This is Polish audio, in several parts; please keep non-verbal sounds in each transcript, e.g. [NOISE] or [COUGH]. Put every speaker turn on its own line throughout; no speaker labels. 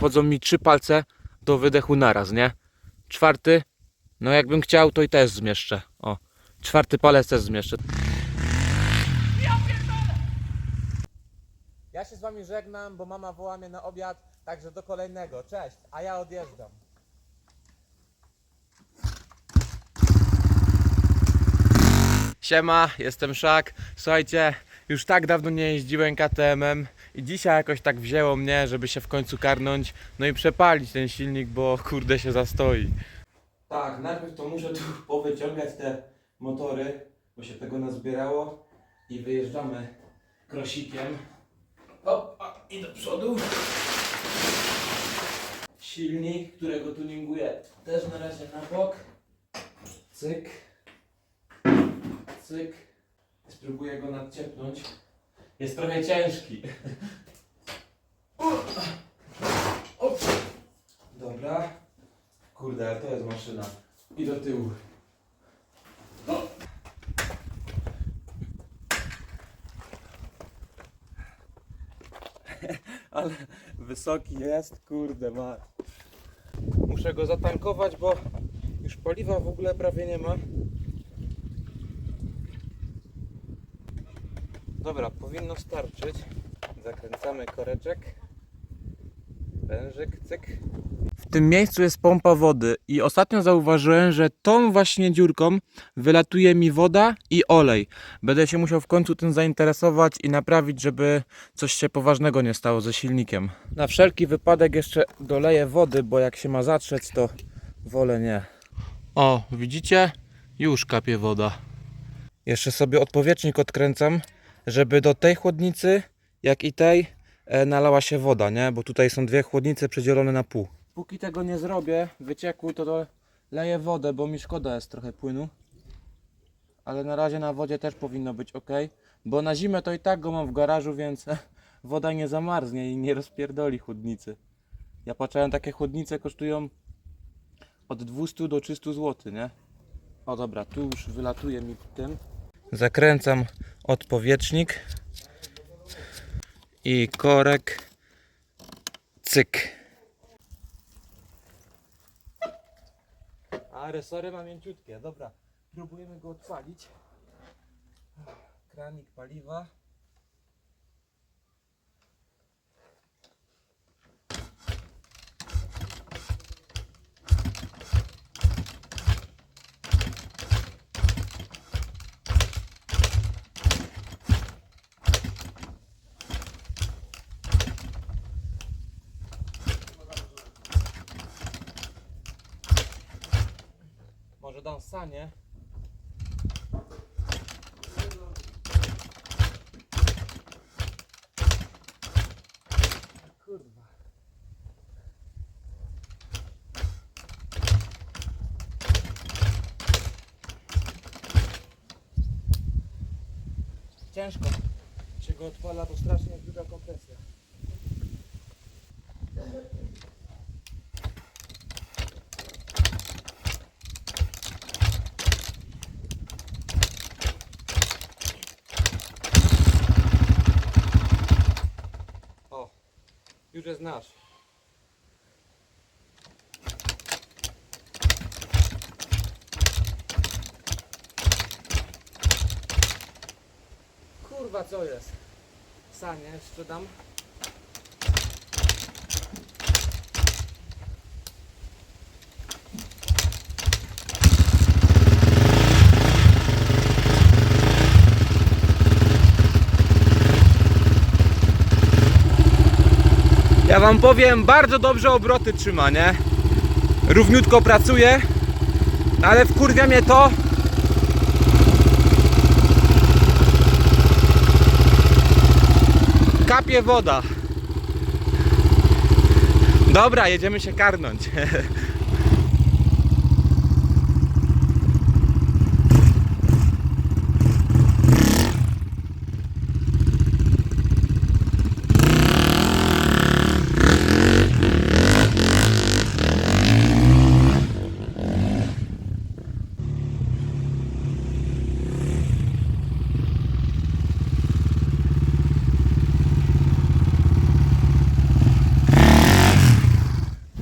wchodzą mi trzy palce do wydechu naraz, nie? Czwarty, no jakbym chciał, to i też zmieszczę. O, czwarty palec też zmieszczę. Ja się z wami żegnam, bo mama woła mnie na obiad, także do kolejnego. Cześć, a ja odjeżdżam. Siema, jestem Szak. Słuchajcie, już tak dawno nie jeździłem KTM-em i dzisiaj jakoś tak wzięło mnie, żeby się w końcu karnąć, no i przepalić ten silnik, bo kurde się zastoi. Tak, najpierw to muszę tu [LAUGHS] powyciągać te motory, bo się tego nazbierało i wyjeżdżamy krosikiem. Opa, i do przodu. Silnik, którego tuninguję też na razie na bok. Cyk. Cyk. Spróbuję go nadciepnąć. Jest trochę ciężki. Dobra. Kurde, ale to jest maszyna. I do tyłu. [LAUGHS] Ale wysoki jest, kurde ma. Muszę go zatankować, bo już paliwa w ogóle prawie nie ma. Dobra, powinno starczyć. Zakręcamy koreczek. Wężyk, cyk. W tym miejscu jest pompa wody i ostatnio zauważyłem, że tą właśnie dziurką wylatuje mi woda i olej. Będę się musiał w końcu tym zainteresować i naprawić, żeby coś się poważnego nie stało ze silnikiem. Na wszelki wypadek jeszcze doleję wody, bo jak się ma zatrzeć, to wolę nie. O, widzicie? Już kapie woda. Jeszcze sobie odpowietrznik odkręcam, żeby do tej chłodnicy, jak i tej, e, nalała się woda, nie? Bo tutaj są dwie chłodnice przedzielone na pół. Póki tego nie zrobię, wyciekły, to, to leję wodę, bo mi szkoda jest trochę płynu. Ale na razie na wodzie też powinno być ok, bo na zimę to i tak go mam w garażu, więc [LAUGHS] woda nie zamarznie i nie rozpierdoli chłodnicy. Ja patrzyłem, takie chłodnice kosztują od 200 do 300 zł, nie? O dobra, tu już wylatuje mi tym. Zakręcam odpowietrznik i korek. Cyk. A resory ma mięciutkie, dobra. Próbujemy go odpalić. Kranik paliwa. Kurwa. Ciężko. Się go odpala, to strasznie duża kompresja. O, już jest nasz. Kurwa, co jest? Sanie sprzedam. Wam powiem, bardzo dobrze obroty trzyma, nie? Równiutko pracuje, ale wkurwia mnie to, kapie woda. Dobra, jedziemy się karnąć. [LAUGHS]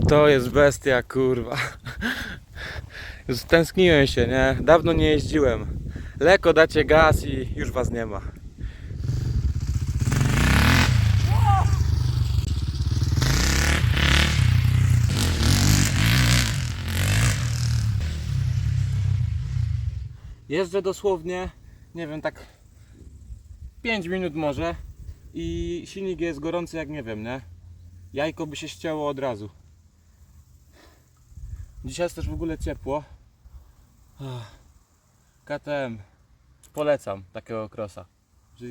To jest bestia, kurwa. Już Tęskniłem się, nie? Dawno nie jeździłem. Lekko dacie gaz i już was nie ma. Jeżdżę dosłownie, nie wiem, tak 5 minut może i silnik jest gorący jak nie wiem, nie? Jajko by się ścięło od razu. Dzisiaj jest też w ogóle ciepło. KTM. Polecam takiego krosa.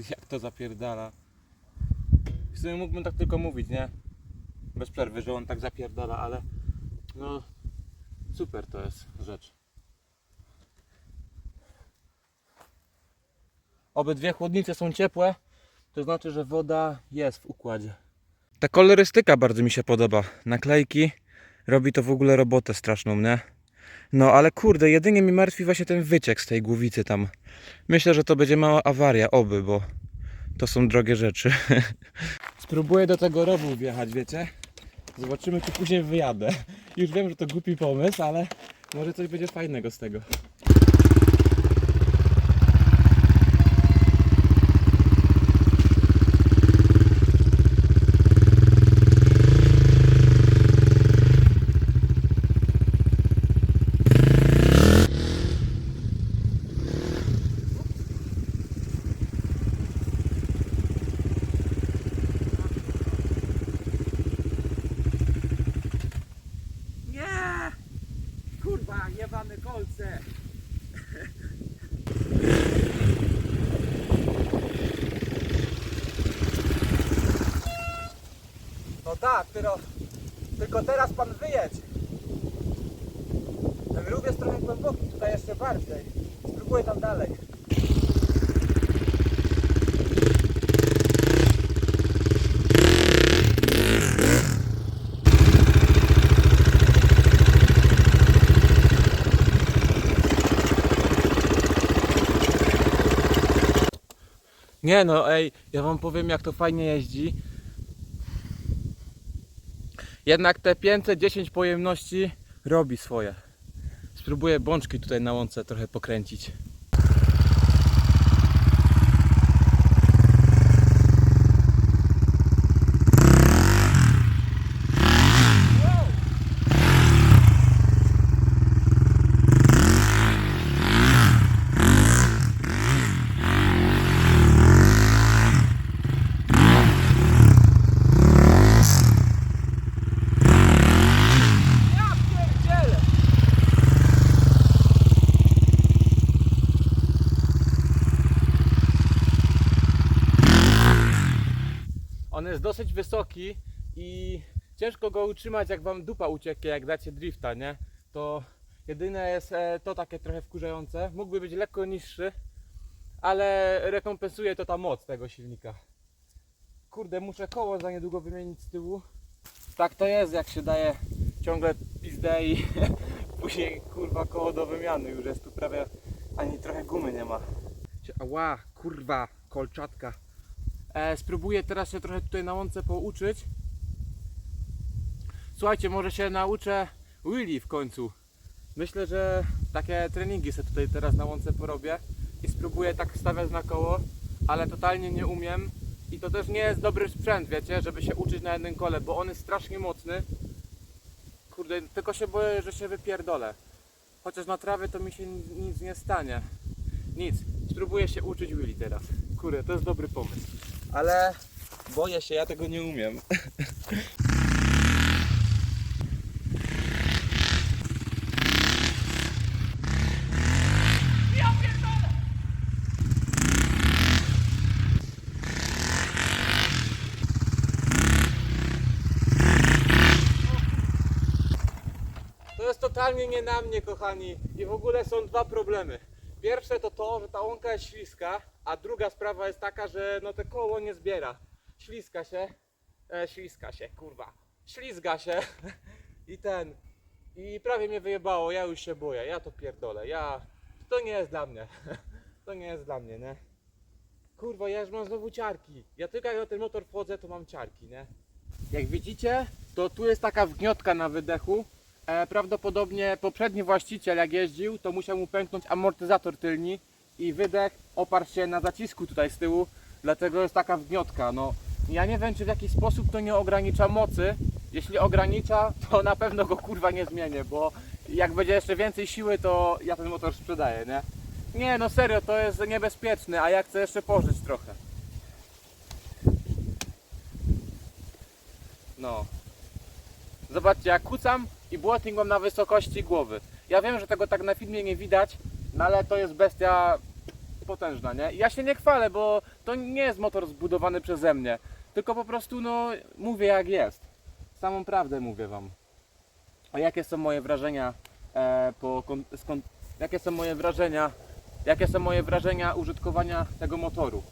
Jak to zapierdala. W sumie mógłbym tak tylko mówić, nie? Bez przerwy, że on tak zapierdala, ale no super to jest rzecz. Obydwie chłodnice są ciepłe, to znaczy, że woda jest w układzie. Ta kolorystyka bardzo mi się podoba. Naklejki robi to w ogóle robotę straszną, nie? No ale kurde, jedynie mi martwi właśnie ten wyciek z tej głowicy tam. Myślę, że to będzie mała awaria, oby, bo to są drogie rzeczy. [LAUGHS] Spróbuję do tego rowu wjechać, wiecie? Zobaczymy, czy później wyjadę. Już wiem, że to głupi pomysł, ale może coś będzie fajnego z tego. Nie! Kurwa, jebane kolce! No tak, tylko, tylko teraz pan wyjedź. Ten rów jest trochę głęboki, tutaj jeszcze bardziej. Spróbuję tam dalej. Nie no, ej, ja wam powiem jak to fajnie jeździ. Jednak te 510 pojemności robi swoje. Spróbuję bączki tutaj na łące trochę pokręcić. Ja pierdzielę! On jest i ciężko go utrzymać jak wam dupa ucieknie, jak dacie drifta, nie? To jedyne jest e, to takie trochę wkurzające. Mógłby być lekko niższy, ale rekompensuje to ta moc tego silnika. Kurde, muszę koło za niedługo wymienić z tyłu. Tak to jest, jak się daje ciągle pizdę i [LAUGHS] później kurwa koło do wymiany już jest tu prawie ani trochę gumy nie ma. Ała, kurwa, kolczatka. E, spróbuję teraz się trochę tutaj na łące pouczyć. Słuchajcie, może się nauczę Willy w końcu. Myślę, że takie treningi sobie tutaj teraz na łące porobię i spróbuję tak stawiać na koło, ale totalnie nie umiem. I to też nie jest dobry sprzęt, wiecie, żeby się uczyć na jednym kole, bo on jest strasznie mocny. Kurde, tylko się boję, że się wypierdolę. Chociaż na trawie to mi się ni- nic nie stanie. Nic. Spróbuję się uczyć Willy teraz. Kurde, to jest dobry pomysł. Ale boję się, ja tego nie umiem. To jest totalnie nie na mnie, kochani. I w ogóle są dwa problemy. Pierwsze to to, że ta łąka jest śliska, a druga sprawa jest taka, że no te koło nie zbiera. Śliska się, e, śliska się, kurwa. Ślizga się [LAUGHS] i ten. I prawie mnie wyjebało, ja już się boję, ja to pierdolę, ja... To nie jest dla mnie. [LAUGHS] To nie jest dla mnie, nie? Kurwa, ja już mam znowu ciarki. Ja tylko jak na ten motor wchodzę, to mam ciarki, nie? Jak widzicie, to tu jest taka wgniotka na wydechu. E, prawdopodobnie poprzedni właściciel jak jeździł, to musiał mu pęknąć amortyzator tylni i wydech oparł się na zacisku tutaj z tyłu, dlatego jest taka wgniotka. No, ja nie wiem, czy w jakiś sposób to nie ogranicza mocy. Jeśli ogranicza, to na pewno go kurwa nie zmienię, bo jak będzie jeszcze więcej siły, to ja ten motor sprzedaję, nie? Nie, no serio, to jest niebezpieczne, a ja chcę jeszcze pożyć trochę. No. Zobaczcie, jak kucam i błotnik mam na wysokości głowy. Ja wiem, że tego tak na filmie nie widać, no ale to jest bestia potężna, nie? Ja się nie chwalę, bo to nie jest motor zbudowany przeze mnie. Tylko po prostu, no, mówię jak jest. Samą prawdę mówię wam. A jakie są moje wrażenia e, po skąd, jakie są moje wrażenia jakie są moje wrażenia użytkowania tego motoru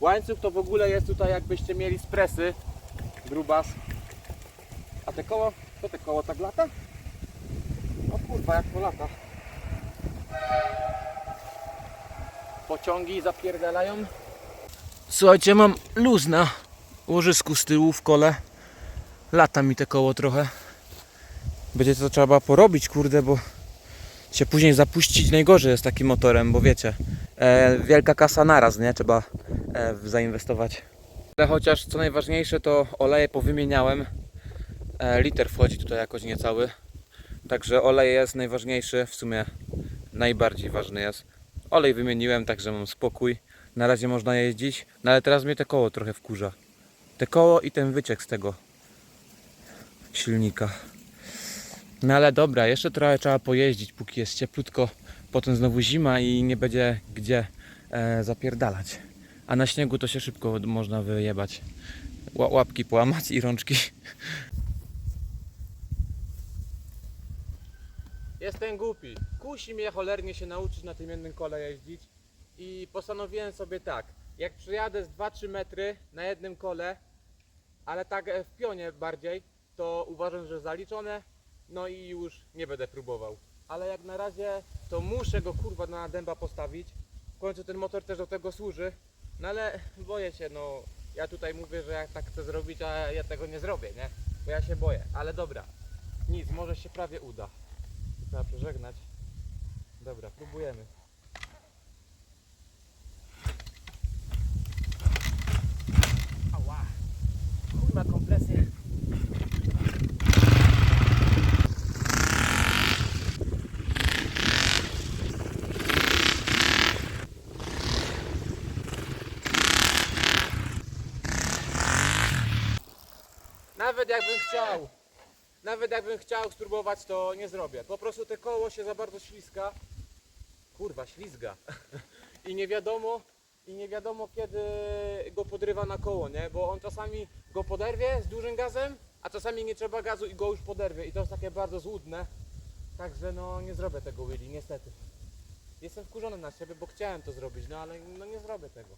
łańcuch to w ogóle jest tutaj jakbyście mieli z presy grubas a te koło, co te koło tak lata? o kurwa jak to lata pociągi zapierdalają słuchajcie mam luz na łożysku z tyłu w kole lata mi te koło trochę będzie to trzeba porobić, kurde, bo się później zapuścić najgorzej jest takim motorem, bo wiecie, e, wielka kasa naraz, nie? Trzeba e, zainwestować. Ale chociaż co najważniejsze to oleje powymieniałem. E, liter wchodzi tutaj jakoś niecały. Także olej jest najważniejszy, w sumie najbardziej ważny jest. Olej wymieniłem, także mam spokój. Na razie można jeździć, no ale teraz mnie te koło trochę wkurza. Te koło i ten wyciek z tego silnika. No ale dobra, jeszcze trochę trzeba pojeździć, póki jest cieplutko. Potem znowu zima i nie będzie gdzie e, zapierdalać. A na śniegu to się szybko można wyjebać. Ła- Łapki połamać i rączki. Jestem głupi. Kusi mnie cholernie się nauczyć na tym jednym kole jeździć. I postanowiłem sobie tak. Jak przyjadę z 2-3 metry na jednym kole, ale tak e, w pionie bardziej, to uważam, że zaliczone. No i już nie będę próbował. Ale jak na razie to muszę go kurwa na dęba postawić. W końcu ten motor też do tego służy. No ale boję się, no ja tutaj mówię, że ja tak chcę zrobić, a ja tego nie zrobię, nie? Bo ja się boję. Ale dobra. Nic, może się prawie uda. Trzeba przeżegnać. Dobra, próbujemy. Ała. Ma. Nawet jakbym chciał, nawet jakbym chciał spróbować, to nie zrobię. Po prostu te koło się za bardzo śliska. Kurwa, ślizga. [LAUGHS] I nie wiadomo, i nie wiadomo kiedy go podrywa na koło, nie? Bo on czasami go poderwie z dużym gazem, a czasami nie trzeba gazu i go już poderwie. I to jest takie bardzo złudne. Także no nie zrobię tego Willy, niestety. Jestem wkurzony na siebie, bo chciałem to zrobić, no ale no nie zrobię tego.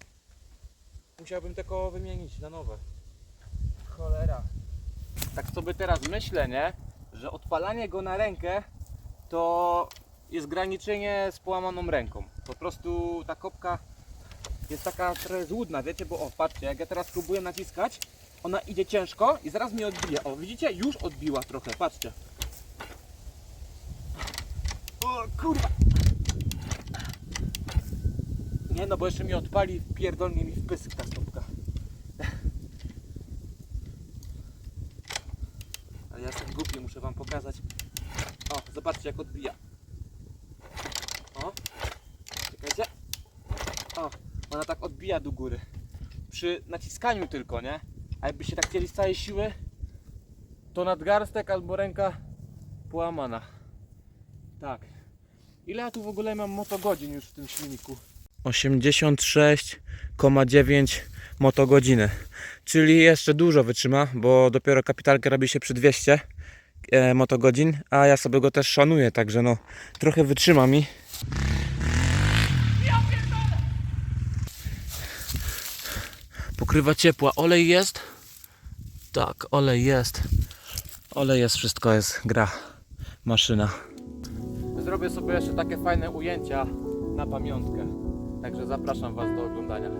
Musiałbym te koło wymienić na nowe. Cholera. Tak sobie teraz myślę, nie? Że odpalanie go na rękę to jest graniczenie z połamaną ręką. Po prostu ta kopka jest taka trochę złudna, wiecie? Bo o, patrzcie, jak ja teraz próbuję naciskać, ona idzie ciężko i zaraz mi odbije. O, widzicie? Już odbiła trochę, patrzcie. O, kurwa. Nie no, bo jeszcze mi odpali, pierdolnie mi w pysk ta. Ale ja jestem głupi, muszę wam pokazać. O, zobaczcie jak odbija. O, czekajcie. O, ona tak odbija do góry. Przy naciskaniu tylko, nie? A jakbyście tak chcieli z całej siły, to nadgarstek albo ręka połamana. Tak. Ile ja tu w ogóle mam motogodzin już w tym silniku? 86,9 motogodziny. Czyli jeszcze dużo wytrzyma, bo dopiero kapitalkę robi się przy 200 e, motogodzin, a ja sobie go też szanuję, także no trochę wytrzyma mi. Pokrywa ciepła, olej jest? Tak, olej jest. Olej jest, wszystko jest, gra maszyna. Zrobię sobie jeszcze takie fajne ujęcia na pamiątkę. Także zapraszam Was do oglądania.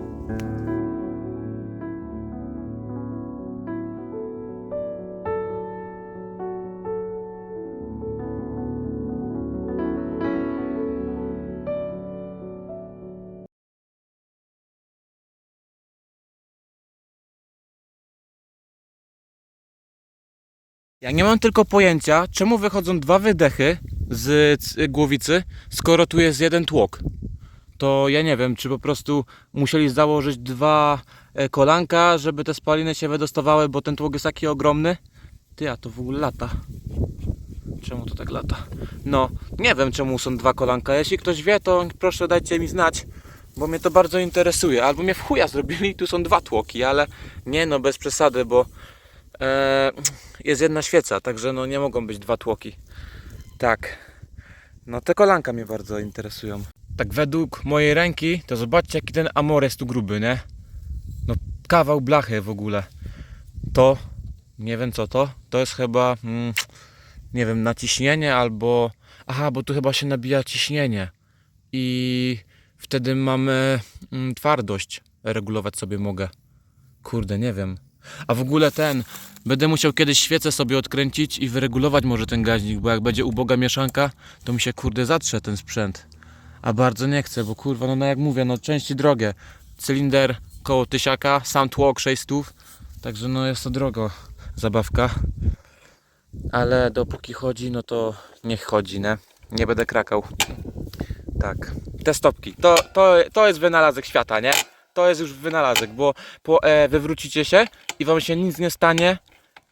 Ja nie mam tylko pojęcia, czemu wychodzą dwa wydechy z głowicy, skoro tu jest jeden tłok. To ja nie wiem, czy po prostu musieli założyć dwa e, kolanka, żeby te spaliny się wydostawały, bo ten tłok jest taki ogromny. Ty, a to w ogóle lata. Czemu to tak lata? No, nie wiem czemu są dwa kolanka. Jeśli ktoś wie, to proszę dajcie mi znać, bo mnie to bardzo interesuje. Albo mnie w chuja zrobili, tu są dwa tłoki, ale nie no, bez przesady, bo jest jedna świeca, także no nie mogą być dwa tłoki. Tak. No te kolanka mnie bardzo interesują. Tak według mojej ręki, to zobaczcie jaki ten amor jest tu gruby, nie? No kawał blachy w ogóle. To, nie wiem co to, to jest chyba, mm, nie wiem, naciśnienie albo... Aha, bo tu chyba się nabija ciśnienie. I wtedy mamy mm, twardość. Regulować sobie mogę. Kurde, nie wiem. A w ogóle ten, będę musiał kiedyś świecę sobie odkręcić i wyregulować może ten gaźnik, bo jak będzie uboga mieszanka, to mi się kurde zatrze ten sprzęt. A bardzo nie chcę, bo kurwa, no, no jak mówię, no części drogie. Cylinder koło tysiaka, sam tłok 600, także no jest to drogo zabawka. Ale dopóki chodzi, no to niech chodzi, nie? Nie będę krakał. Tak. Te stopki. To, to, to jest wynalazek świata, nie? To jest już wynalazek, bo po, e, wywrócicie się i wam się nic nie stanie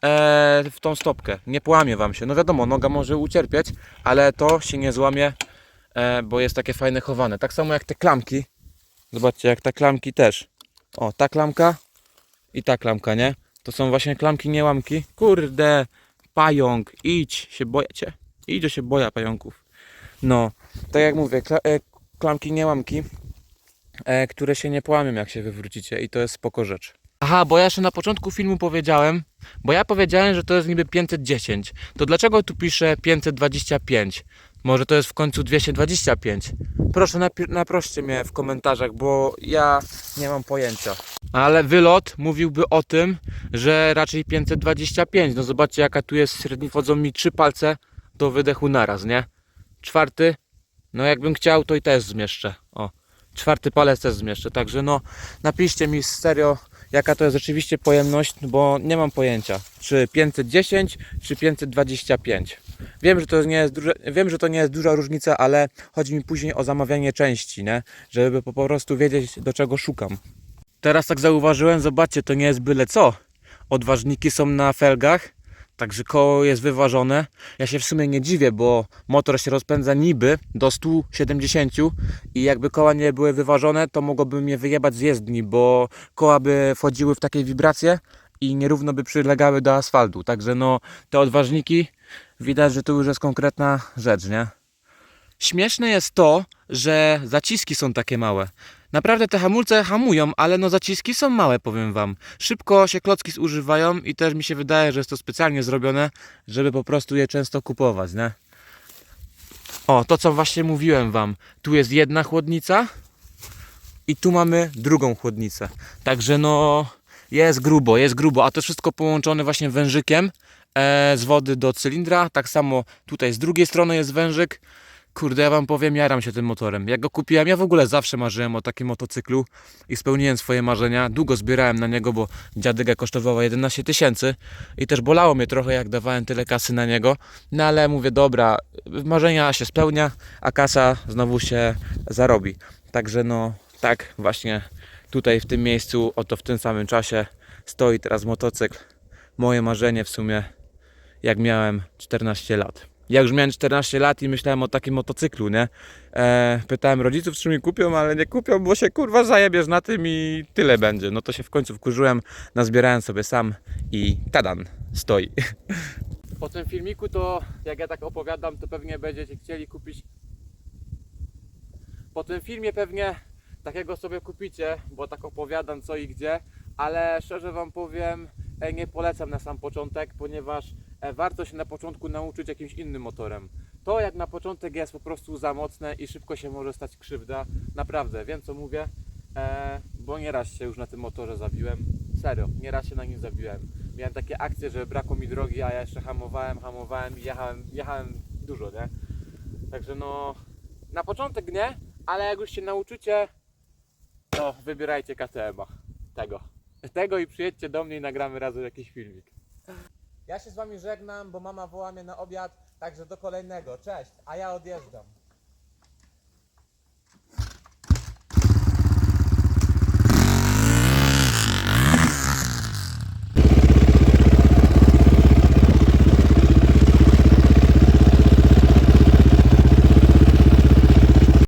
e, w tą stopkę. Nie połamie wam się. No wiadomo, noga może ucierpieć, ale to się nie złamie, e, bo jest takie fajne chowane. Tak samo jak te klamki. Zobaczcie, jak te klamki też. O, ta klamka i ta klamka, nie? To są właśnie klamki, nie łamki. Kurde, pająk, idź, się boję cię. Idź, się boję pająków. No, tak jak mówię, kla, e, klamki, nie łamki, e, które się nie połamią, jak się wywrócicie i to jest spoko rzecz. Aha, bo ja jeszcze na początku filmu powiedziałem, bo ja powiedziałem, że to jest niby 510. To dlaczego tu piszę 525? Może to jest w końcu 225? Proszę naproście mnie w komentarzach, bo ja nie mam pojęcia. Ale wylot mówiłby o tym, że raczej 525. No zobaczcie jaka tu jest średni, wchodzą mi trzy palce do wydechu naraz, nie? Czwarty, no jakbym chciał to i też zmieszczę. O, czwarty palec też zmieszczę, także no napiszcie mi serio jaka to jest rzeczywiście pojemność, bo nie mam pojęcia, czy 510, czy 525. Wiem, że to nie jest duże, wiem, że to nie jest duża różnica, ale chodzi mi później o zamawianie części, nie? Żeby po prostu wiedzieć do czego szukam. Teraz tak zauważyłem, zobaczcie, to nie jest byle co. Odważniki są na felgach, także koło jest wyważone. Ja się w sumie nie dziwię, bo motor się rozpędza niby do 170 i jakby koła nie były wyważone, to mogłoby mnie wyjebać z jezdni, bo koła by wchodziły w takie wibracje i nierówno by przylegały do asfaltu. Także no, te odważniki, widać, że to już jest konkretna rzecz, nie? Śmieszne jest to, że zaciski są takie małe. Naprawdę te hamulce hamują, ale no zaciski są małe, powiem wam. Szybko się klocki zużywają i też mi się wydaje, że jest to specjalnie zrobione, żeby po prostu je często kupować, nie? O, to co właśnie mówiłem wam. Tu jest jedna chłodnica i tu mamy drugą chłodnicę. Także no jest grubo, jest grubo, a to wszystko połączone właśnie wężykiem e, z wody do cylindra. Tak samo tutaj z drugiej strony jest wężyk. Kurde, ja wam powiem, jaram się tym motorem. Jak go kupiłem, ja w ogóle zawsze marzyłem o takim motocyklu i spełniłem swoje marzenia. Długo zbierałem na niego, bo dziadyga kosztowała 11 tysięcy i też bolało mnie trochę, jak dawałem tyle kasy na niego. No ale mówię, dobra, marzenia się spełnia, a kasa znowu się zarobi. Także no, tak właśnie tutaj w tym miejscu, oto w tym samym czasie stoi teraz motocykl. Moje marzenie w sumie, jak miałem 14 lat. Ja już miałem 14 lat i myślałem o takim motocyklu, nie? E, pytałem rodziców, czy mi kupią, ale nie kupią, bo się kurwa zajebiesz na tym i tyle będzie. No to się w końcu wkurzyłem, nazbierałem sobie sam i tadan, stoi. [LAUGHS] Po tym filmiku to, jak ja tak opowiadam, to pewnie będziecie chcieli kupić po tym filmie pewnie takiego sobie kupicie, bo tak opowiadam co i gdzie, ale szczerze Wam powiem, e, nie polecam na sam początek, ponieważ warto się na początku nauczyć jakimś innym motorem. To jak na początek jest po prostu za mocne i szybko się może stać krzywda. Naprawdę, wiem co mówię, e, bo nieraz się już na tym motorze zabiłem. Serio, nieraz się na nim zabiłem. Miałem takie akcje, że brakło mi drogi, a ja jeszcze hamowałem, hamowałem i jechałem, jechałem dużo, nie? Także no, na początek nie, ale jak już się nauczycie, to wybierajcie KTM-a. Tego. Tego i przyjedźcie do mnie i nagramy razem jakiś filmik. Ja się z wami żegnam, bo mama woła mnie na obiad, także do kolejnego. Cześć, a ja odjeżdżam.